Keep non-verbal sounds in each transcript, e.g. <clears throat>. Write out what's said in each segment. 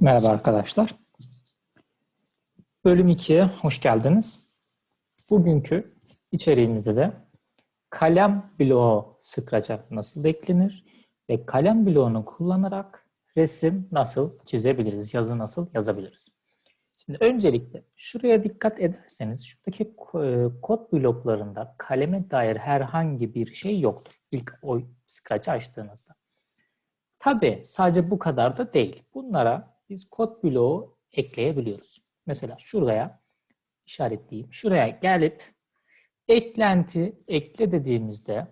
Merhaba arkadaşlar. Bölüm 2'ye hoş geldiniz. Bugünkü içeriğimizde de kalem bloğu sıkraca nasıl eklenir ve kalem bloğunu kullanarak resim nasıl çizebiliriz, yazı nasıl yazabiliriz. Şimdi öncelikle şuraya dikkat ederseniz şuradaki e, kod bloklarında kaleme dair herhangi bir şey yoktur. İlk o sıkracı açtığınızda. Tabi sadece bu kadar da değil. Bunlara biz kod bloğu ekleyebiliyoruz. Mesela şuraya işaretleyeyim. Şuraya gelip eklenti ekle dediğimizde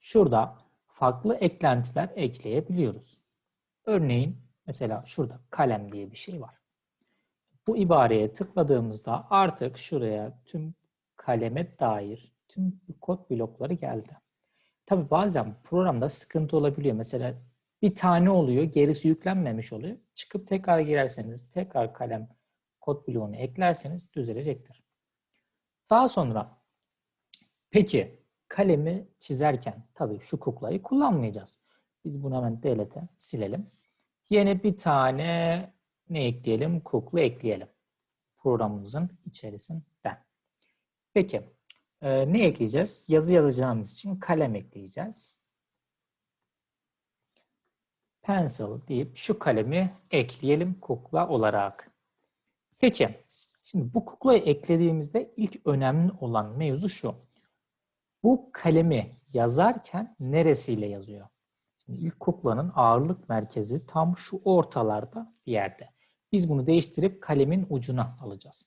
şurada farklı eklentiler ekleyebiliyoruz. Örneğin mesela şurada kalem diye bir şey var. Bu ibareye tıkladığımızda artık şuraya tüm kaleme dair tüm kod blokları geldi. Tabi bazen programda sıkıntı olabiliyor. Mesela bir tane oluyor, gerisi yüklenmemiş oluyor. Çıkıp tekrar girerseniz, tekrar kalem kod bloğunu eklerseniz düzelecektir. Daha sonra peki kalemi çizerken tabii şu kuklayı kullanmayacağız. Biz bunu hemen delete silelim. Yeni bir tane ne ekleyelim? Kukla ekleyelim. Programımızın içerisinden. Peki e, ne ekleyeceğiz? Yazı yazacağımız için kalem ekleyeceğiz pencil deyip şu kalemi ekleyelim kukla olarak. Peki, şimdi bu kuklayı eklediğimizde ilk önemli olan mevzu şu. Bu kalemi yazarken neresiyle yazıyor? Şimdi ilk kuklanın ağırlık merkezi tam şu ortalarda bir yerde. Biz bunu değiştirip kalemin ucuna alacağız.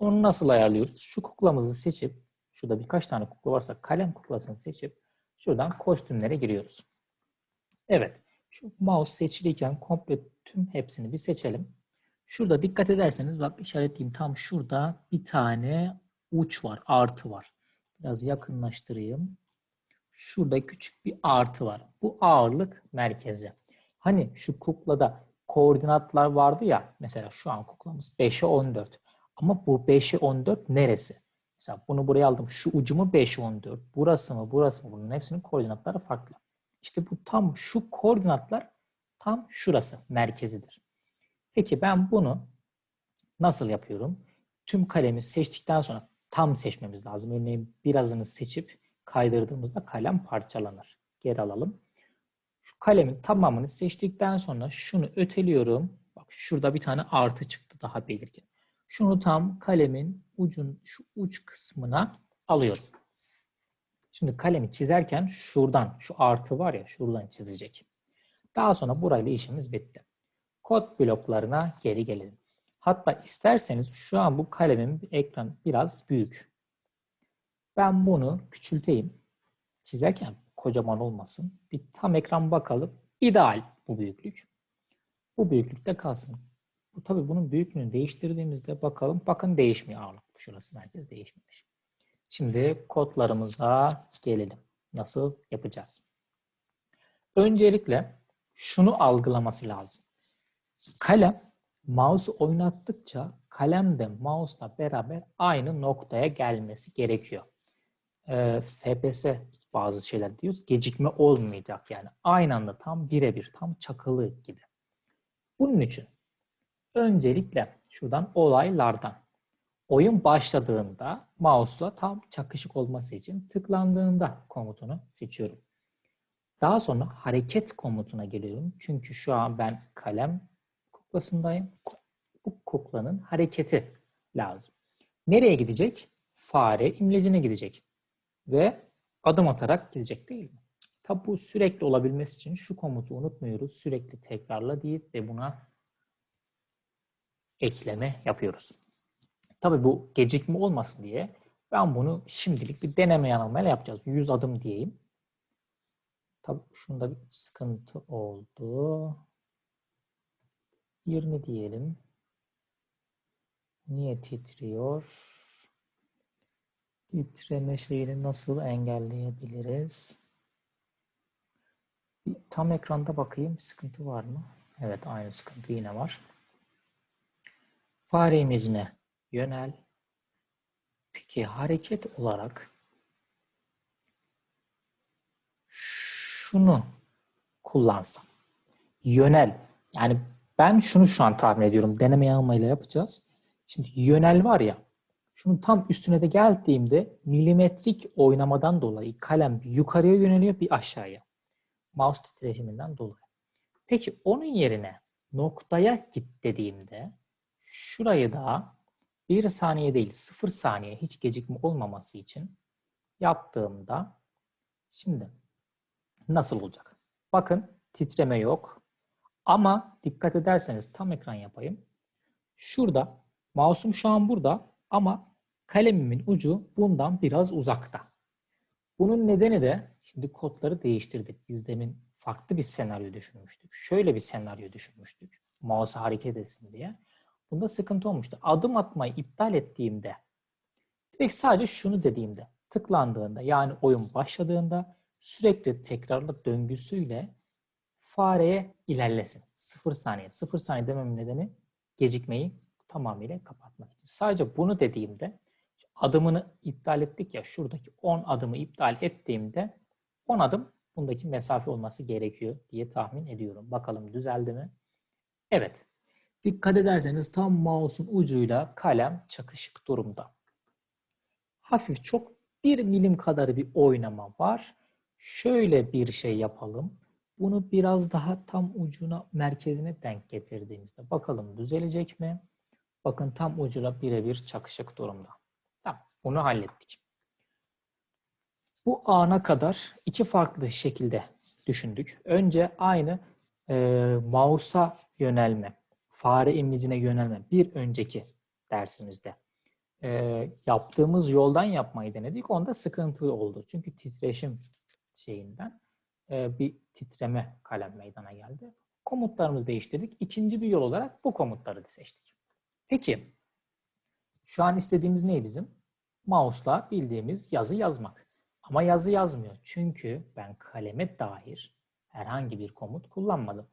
Onu nasıl ayarlıyoruz? Şu kuklamızı seçip, şurada birkaç tane kukla varsa kalem kuklasını seçip şuradan kostümlere giriyoruz. Evet. Şu mouse seçiliyken komple tüm hepsini bir seçelim. Şurada dikkat ederseniz bak işaretleyeyim tam şurada bir tane uç var, artı var. Biraz yakınlaştırayım. Şurada küçük bir artı var. Bu ağırlık merkezi. Hani şu kuklada koordinatlar vardı ya. Mesela şu an kuklamız 5'e 14. Ama bu 5'e 14 neresi? Mesela bunu buraya aldım. Şu ucumu 5'e 14. Burası mı burası mı? Bunun hepsinin koordinatları farklı. İşte bu tam şu koordinatlar tam şurası merkezidir. Peki ben bunu nasıl yapıyorum? Tüm kalemi seçtikten sonra tam seçmemiz lazım. Örneğin birazını seçip kaydırdığımızda kalem parçalanır. Geri alalım. Şu kalemin tamamını seçtikten sonra şunu öteliyorum. Bak şurada bir tane artı çıktı daha belirgin. Şunu tam kalemin ucun şu uç kısmına alıyorum. Şimdi kalemi çizerken şuradan, şu artı var ya şuradan çizecek. Daha sonra burayla işimiz bitti. Kod bloklarına geri gelelim. Hatta isterseniz şu an bu kalemin ekran biraz büyük. Ben bunu küçülteyim. Çizerken kocaman olmasın. Bir tam ekran bakalım. İdeal bu büyüklük. Bu büyüklükte kalsın. Bu tabii bunun büyüklüğünü değiştirdiğimizde bakalım. Bakın değişmiyor ağırlık. Şurası merkez değişmemiş. Şimdi kodlarımıza gelelim. Nasıl yapacağız? Öncelikle şunu algılaması lazım. Kalem mouse oynattıkça kalem de mouse'la beraber aynı noktaya gelmesi gerekiyor. Ee, FPS bazı şeyler diyoruz. Gecikme olmayacak yani. Aynı anda tam birebir, tam çakılı gibi. Bunun için öncelikle şuradan olaylardan oyun başladığında mouse'la tam çakışık olması için tıklandığında komutunu seçiyorum. Daha sonra hareket komutuna geliyorum. Çünkü şu an ben kalem kuklasındayım. Bu kuklanın hareketi lazım. Nereye gidecek? Fare imlecine gidecek. Ve adım atarak gidecek değil mi? Tabi bu sürekli olabilmesi için şu komutu unutmuyoruz. Sürekli tekrarla deyip ve buna ekleme yapıyoruz. Tabii bu gecikme olmasın diye ben bunu şimdilik bir deneme yanılmayla yapacağız. 100 adım diyeyim. Tabii şunda bir sıkıntı oldu. 20 diyelim. Niye titriyor? Titreme şeyini nasıl engelleyebiliriz? Bir tam ekranda bakayım. Sıkıntı var mı? Evet aynı sıkıntı yine var. Fare imlecine yönel. Peki hareket olarak şunu kullansam. Yönel Yani ben şunu şu an tahmin ediyorum. Deneme yanılmayla yapacağız. Şimdi yönel var ya. Şunun tam üstüne de geldiğimde milimetrik oynamadan dolayı kalem bir yukarıya yöneliyor bir aşağıya. Mouse titreşiminden dolayı. Peki onun yerine noktaya git dediğimde şurayı da bir saniye değil sıfır saniye hiç gecikme olmaması için yaptığımda şimdi nasıl olacak? Bakın titreme yok. Ama dikkat ederseniz tam ekran yapayım. Şurada mouse'um şu an burada ama kalemimin ucu bundan biraz uzakta. Bunun nedeni de şimdi kodları değiştirdik. Biz demin farklı bir senaryo düşünmüştük. Şöyle bir senaryo düşünmüştük. Mouse hareket etsin diye. Bunda sıkıntı olmuştu. Adım atmayı iptal ettiğimde direkt sadece şunu dediğimde tıklandığında yani oyun başladığında sürekli tekrarlı döngüsüyle fareye ilerlesin. Sıfır saniye. Sıfır saniye dememin nedeni gecikmeyi tamamıyla kapatmak için. Sadece bunu dediğimde adımını iptal ettik ya şuradaki 10 adımı iptal ettiğimde 10 adım bundaki mesafe olması gerekiyor diye tahmin ediyorum. Bakalım düzeldi mi? Evet. Dikkat ederseniz tam mouse'un ucuyla kalem çakışık durumda. Hafif çok bir milim kadar bir oynama var. Şöyle bir şey yapalım. Bunu biraz daha tam ucuna, merkezine denk getirdiğimizde bakalım düzelecek mi? Bakın tam ucuyla birebir çakışık durumda. Tamam, bunu hallettik. Bu ana kadar iki farklı şekilde düşündük. Önce aynı e, mouse'a yönelme, fare imlecine yönelme bir önceki dersimizde e, yaptığımız yoldan yapmayı denedik. Onda sıkıntı oldu. Çünkü titreşim şeyinden e, bir titreme kalem meydana geldi. Komutlarımızı değiştirdik. İkinci bir yol olarak bu komutları seçtik. Peki, şu an istediğimiz ne bizim? Mouse'la bildiğimiz yazı yazmak. Ama yazı yazmıyor. Çünkü ben kaleme dair herhangi bir komut kullanmadım.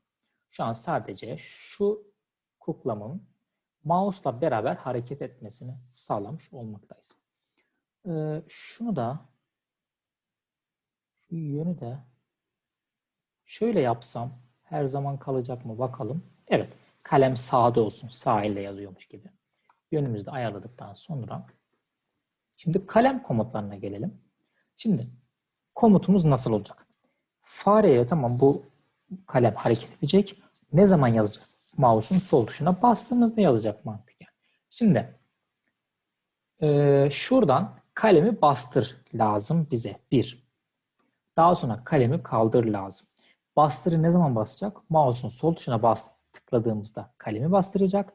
Şu an sadece şu kuklamın mouse'la beraber hareket etmesini sağlamış olmaktayız. Ee, şunu da şu yönü de şöyle yapsam her zaman kalacak mı bakalım. Evet. Kalem sağda olsun. Sağ elle yazıyormuş gibi. Yönümüzü de ayarladıktan sonra şimdi kalem komutlarına gelelim. Şimdi komutumuz nasıl olacak? Fareye tamam bu kalem hareket edecek. Ne zaman yazacak? Mouse'un sol tuşuna bastığımızda yazacak mantıken. Şimdi e, şuradan kalemi bastır lazım bize. Bir. Daha sonra kalemi kaldır lazım. Bastırı ne zaman basacak? Mouse'un sol tuşuna bas, tıkladığımızda kalemi bastıracak.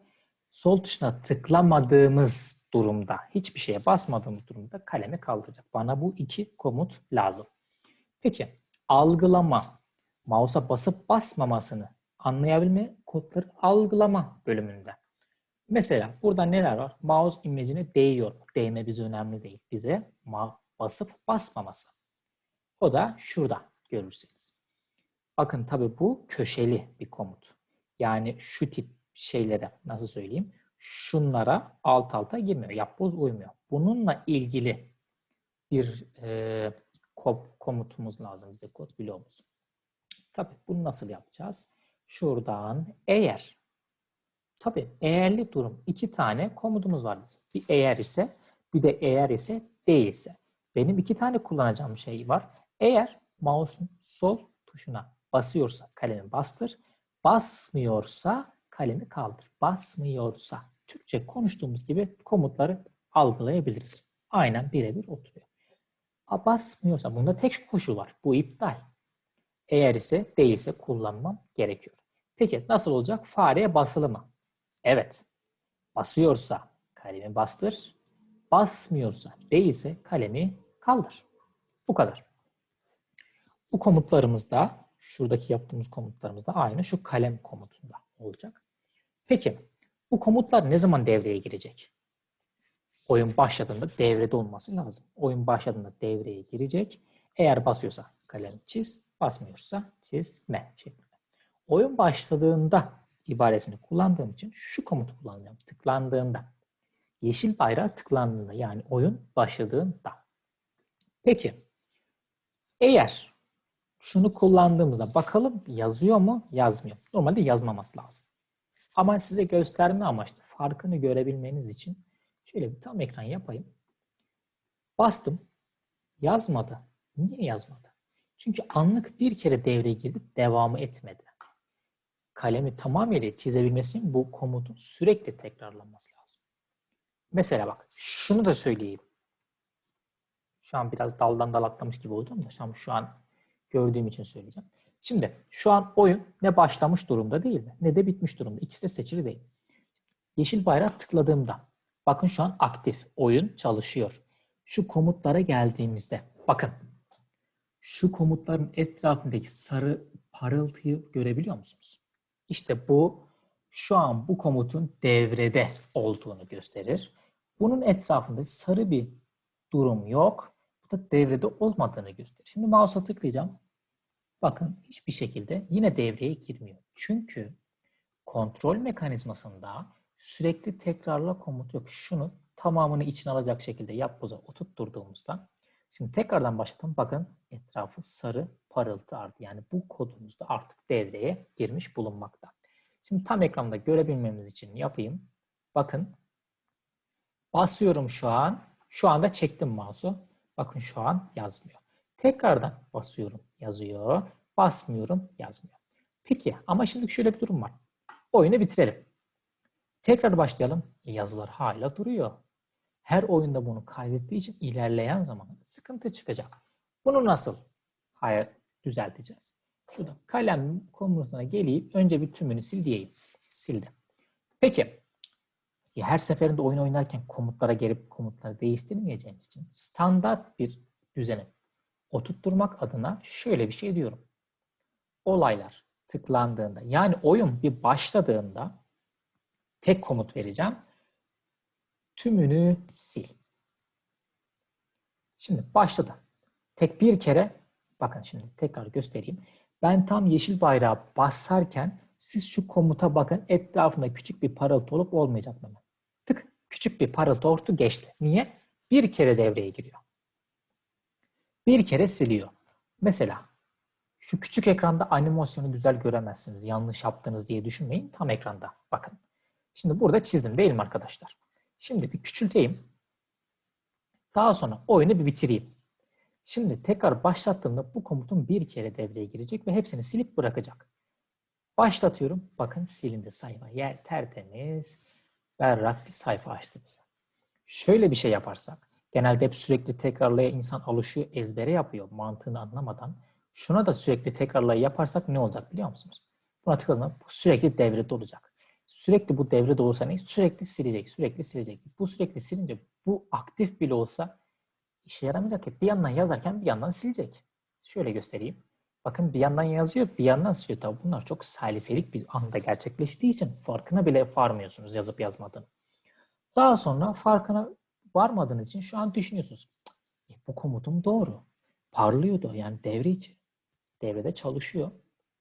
Sol tuşuna tıklamadığımız durumda, hiçbir şeye basmadığımız durumda kalemi kaldıracak. Bana bu iki komut lazım. Peki, algılama, mouse'a basıp basmamasını anlayabilme kodları algılama bölümünde. Mesela burada neler var? Mouse imlecine değiyor. Değme bize önemli değil. Bize basıp basmaması. O da şurada görürseniz. Bakın tabi bu köşeli bir komut. Yani şu tip şeylere nasıl söyleyeyim? Şunlara alt alta girmiyor. Yapboz uymuyor. Bununla ilgili bir e, komutumuz lazım bize kod bloğumuz. Tabi bunu nasıl yapacağız? Şuradan eğer tabi eğerli durum iki tane komutumuz var bizim. Bir eğer ise bir de eğer ise değilse. Benim iki tane kullanacağım şey var. Eğer mouse'un sol tuşuna basıyorsa kalemi bastır. Basmıyorsa kalemi kaldır. Basmıyorsa. Türkçe konuştuğumuz gibi komutları algılayabiliriz. Aynen birebir oturuyor. A basmıyorsa bunda tek koşul var. Bu iptal. Eğer ise değilse kullanmam gerekiyor. Peki nasıl olacak? Fareye basılı mı? Evet. Basıyorsa kalemi bastır. Basmıyorsa değilse kalemi kaldır. Bu kadar. Bu komutlarımızda şuradaki yaptığımız komutlarımızda aynı şu kalem komutunda olacak. Peki bu komutlar ne zaman devreye girecek? Oyun başladığında devrede olması lazım. Oyun başladığında devreye girecek. Eğer basıyorsa kalem çiz, basmıyorsa çizme şeklinde. Oyun başladığında ibaresini kullandığım için şu komutu kullanacağım. Tıklandığında. Yeşil bayrağı tıklandığında yani oyun başladığında. Peki eğer şunu kullandığımızda bakalım yazıyor mu yazmıyor. Normalde yazmaması lazım. Ama size gösterme amaçlı farkını görebilmeniz için şöyle bir tam ekran yapayım. Bastım. Yazmadı. Niye yazmadı? Çünkü anlık bir kere devreye girdi, devamı etmedi. Kalemi tamamıyla çizebilmesi için bu komutun sürekli tekrarlanması lazım. Mesela bak, şunu da söyleyeyim. Şu an biraz daldan dal atlamış gibi olacağım da şu an, gördüğüm için söyleyeceğim. Şimdi şu an oyun ne başlamış durumda değil mi? Ne de bitmiş durumda. İkisi de seçili değil. Yeşil bayrak tıkladığımda bakın şu an aktif. Oyun çalışıyor. Şu komutlara geldiğimizde bakın şu komutların etrafındaki sarı parıltıyı görebiliyor musunuz? İşte bu şu an bu komutun devrede olduğunu gösterir. Bunun etrafında sarı bir durum yok. Bu da devrede olmadığını gösterir. Şimdi mouse'a tıklayacağım. Bakın hiçbir şekilde yine devreye girmiyor. Çünkü kontrol mekanizmasında sürekli tekrarla komut yok. Şunu tamamını içine alacak şekilde yapboza oturtturduğumuzda şimdi tekrardan başlatalım. Bakın etrafı sarı parıltı arttı. Yani bu kodumuz da artık devreye girmiş bulunmakta. Şimdi tam ekranda görebilmemiz için yapayım. Bakın basıyorum şu an. Şu anda çektim mouse'u. Bakın şu an yazmıyor. Tekrardan basıyorum yazıyor. Basmıyorum yazmıyor. Peki ama şimdi şöyle bir durum var. Oyunu bitirelim. Tekrar başlayalım. Yazılar hala duruyor. Her oyunda bunu kaydettiği için ilerleyen zaman sıkıntı çıkacak. Bunu nasıl hayır düzelteceğiz? Şurada kalem komutuna gelip önce bir tümünü sil diyeyim. Sildim. Peki her seferinde oyun oynarken komutlara gelip komutları değiştirmeyeceğimiz için standart bir düzeni oturtturmak adına şöyle bir şey diyorum. Olaylar tıklandığında yani oyun bir başladığında tek komut vereceğim. Tümünü sil. Şimdi başladı. Tek bir kere bakın şimdi tekrar göstereyim. Ben tam yeşil bayrağı basarken siz şu komuta bakın etrafında küçük bir parıltı olup olmayacak mı? Tık küçük bir parıltı ortu geçti. Niye? Bir kere devreye giriyor. Bir kere siliyor. Mesela şu küçük ekranda animasyonu güzel göremezsiniz. Yanlış yaptınız diye düşünmeyin. Tam ekranda bakın. Şimdi burada çizdim değil mi arkadaşlar? Şimdi bir küçülteyim. Daha sonra oyunu bir bitireyim. Şimdi tekrar başlattığımda bu komutun bir kere devreye girecek ve hepsini silip bırakacak. Başlatıyorum. Bakın silindi sayfa. Yer tertemiz, berrak bir sayfa açtı bize. Şöyle bir şey yaparsak, genelde hep sürekli tekrarlaya insan alışıyor, ezbere yapıyor mantığını anlamadan. Şuna da sürekli tekrarlaya yaparsak ne olacak biliyor musunuz? Buna tıkladığında sürekli devrede olacak. Sürekli bu devrede olursa ne? Sürekli silecek, sürekli silecek. Bu sürekli silince bu aktif bile olsa işe yaramayacak. Bir yandan yazarken bir yandan silecek. Şöyle göstereyim. Bakın bir yandan yazıyor, bir yandan siliyor. Tabii bunlar çok saliselik bir anda gerçekleştiği için farkına bile varmıyorsunuz yazıp yazmadığını. Daha sonra farkına varmadığınız için şu an düşünüyorsunuz. E, bu komutum doğru. Parlıyordu yani devre içi. Devrede çalışıyor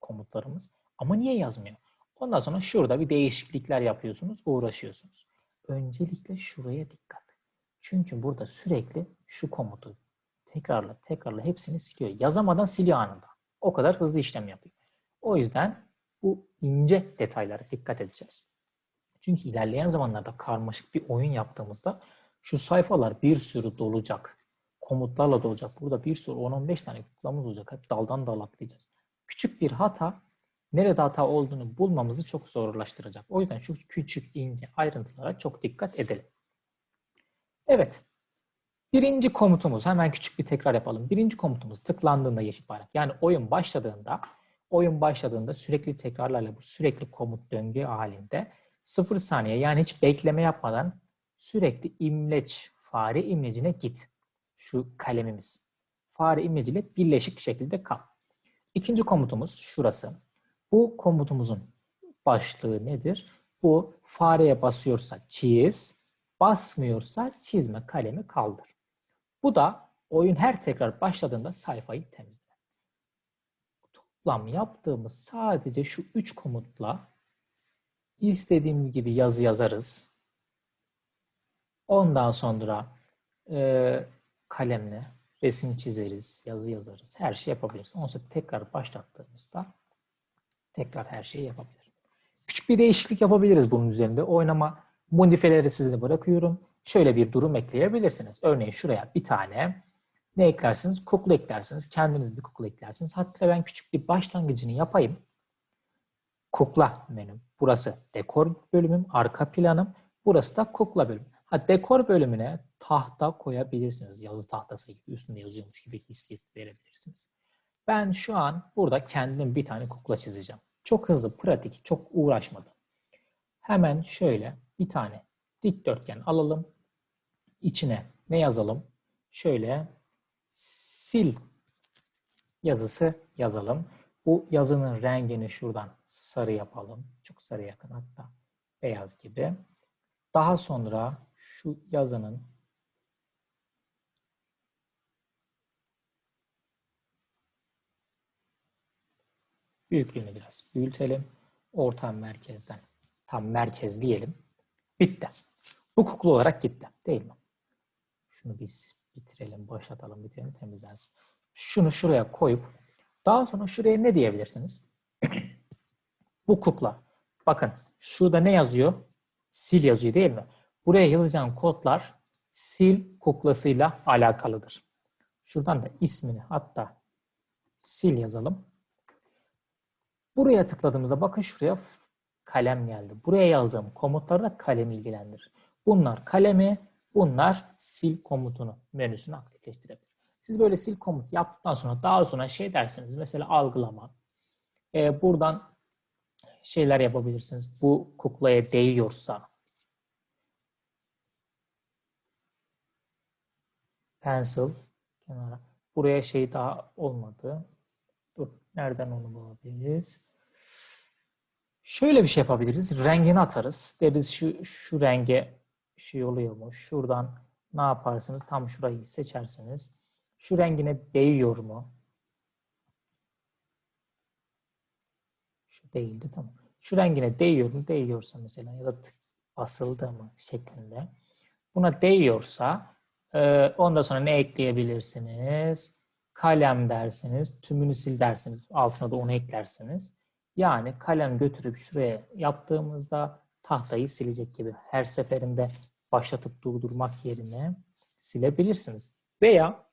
komutlarımız. Ama niye yazmıyor? Ondan sonra şurada bir değişiklikler yapıyorsunuz, uğraşıyorsunuz. Öncelikle şuraya dikkat. Çünkü burada sürekli şu komutu tekrarla tekrarla hepsini siliyor. Yazamadan siliyor anında. O kadar hızlı işlem yapıyor. O yüzden bu ince detaylara dikkat edeceğiz. Çünkü ilerleyen zamanlarda karmaşık bir oyun yaptığımızda şu sayfalar bir sürü dolacak. Komutlarla dolacak. Burada bir sürü 10-15 tane kuklamız olacak. Hep daldan dal atlayacağız. Küçük bir hata nerede hata olduğunu bulmamızı çok zorlaştıracak. O yüzden şu küçük ince ayrıntılara çok dikkat edelim. Evet. Birinci komutumuz hemen küçük bir tekrar yapalım. Birinci komutumuz tıklandığında yeşil bayrak. Yani oyun başladığında oyun başladığında sürekli tekrarlarla bu sürekli komut döngü halinde 0 saniye yani hiç bekleme yapmadan sürekli imleç fare imlecine git. Şu kalemimiz. Fare imleciyle birleşik şekilde kal. İkinci komutumuz şurası. Bu komutumuzun başlığı nedir? Bu fareye basıyorsa çiz, basmıyorsa çizme kalemi kaldır. Bu da oyun her tekrar başladığında sayfayı temizle. Toplam yaptığımız sadece şu üç komutla istediğim gibi yazı yazarız. Ondan sonra e, kalemle resim çizeriz, yazı yazarız, her şey yapabiliriz. Ondan sonra tekrar başlattığımızda tekrar her şeyi yapabilir. Küçük bir değişiklik yapabiliriz bunun üzerinde. Oynama modifeleri size bırakıyorum. Şöyle bir durum ekleyebilirsiniz. Örneğin şuraya bir tane ne eklersiniz? Kukla eklersiniz. Kendiniz bir kukla eklersiniz. Hatta ben küçük bir başlangıcını yapayım. Kukla menüm. Burası dekor bölümüm, arka planım. Burası da kukla bölümü. Ha, dekor bölümüne tahta koyabilirsiniz. Yazı tahtası gibi üstünde yazıyormuş gibi hissiyet verebilirsiniz. Ben şu an burada kendim bir tane kukla çizeceğim. Çok hızlı, pratik, çok uğraşmadım. Hemen şöyle bir tane dikdörtgen alalım. İçine ne yazalım? Şöyle sil yazısı yazalım. Bu yazının rengini şuradan sarı yapalım. Çok sarı yakın hatta beyaz gibi. Daha sonra şu yazının büyüklüğünü biraz büyütelim. Orta merkezden tam merkez diyelim. Bitti. Bu kukla olarak gitti. Değil mi? Şunu biz bitirelim, başlatalım, bitirelim, temizlensin. Şunu şuraya koyup daha sonra şuraya ne diyebilirsiniz? <clears throat> Bu kukla. Bakın şurada ne yazıyor? Sil yazıyor değil mi? Buraya yazacağım kodlar sil kuklasıyla alakalıdır. Şuradan da ismini hatta sil yazalım. Buraya tıkladığımızda bakın şuraya kalem geldi. Buraya yazdığım komutları da kalem ilgilendirir. Bunlar kalemi, bunlar sil komutunu menüsünü aktifleştirebilir. Siz böyle sil komut yaptıktan sonra daha sonra şey dersiniz. Mesela algılama. Ee, buradan şeyler yapabilirsiniz. Bu kuklaya değiyorsa pencil kenara. Buraya şey daha olmadı. Dur. Nereden onu bulabiliriz? Şöyle bir şey yapabiliriz. Rengini atarız. Deriz şu, şu renge şey oluyor mu? Şuradan ne yaparsınız? Tam şurayı seçersiniz. Şu rengine değiyor mu? Şu değildi tamam. Şu rengine değiyor mu? Değiyorsa mesela ya da basıldı mı şeklinde. Buna değiyorsa e, ondan sonra ne ekleyebilirsiniz? Kalem dersiniz. Tümünü sil dersiniz. Altına da onu eklersiniz. Yani kalem götürüp şuraya yaptığımızda tahtayı silecek gibi. Her seferinde başlatıp durdurmak yerine silebilirsiniz. Veya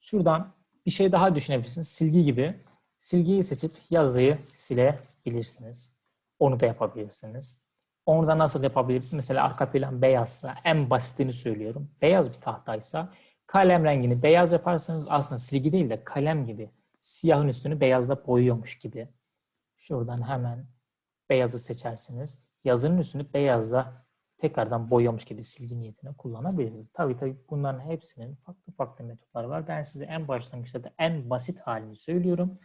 şuradan bir şey daha düşünebilirsiniz. Silgi gibi. Silgiyi seçip yazıyı silebilirsiniz. Onu da yapabilirsiniz. Onu da nasıl yapabilirsiniz? Mesela arka plan beyazsa en basitini söylüyorum. Beyaz bir tahtaysa kalem rengini beyaz yaparsanız aslında silgi değil de kalem gibi siyahın üstünü beyazla boyuyormuş gibi. Şuradan hemen beyazı seçersiniz. Yazının üstünü beyazla tekrardan boyamış gibi silgi niyetine kullanabiliriz. Tabii tabii bunların hepsinin farklı farklı metotları var. Ben size en başlangıçta da en basit halini söylüyorum.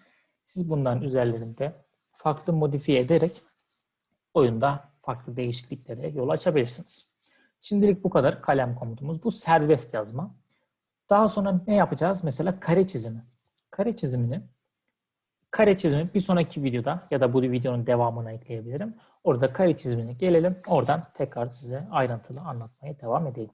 Siz bunların üzerlerinde farklı modifiye ederek oyunda farklı değişikliklere yol açabilirsiniz. Şimdilik bu kadar kalem komutumuz. Bu serbest yazma. Daha sonra ne yapacağız? Mesela kare çizimi. Kare çizimini kare çizimi bir sonraki videoda ya da bu videonun devamına ekleyebilirim. Orada kare çizimine gelelim. Oradan tekrar size ayrıntılı anlatmaya devam edeyim.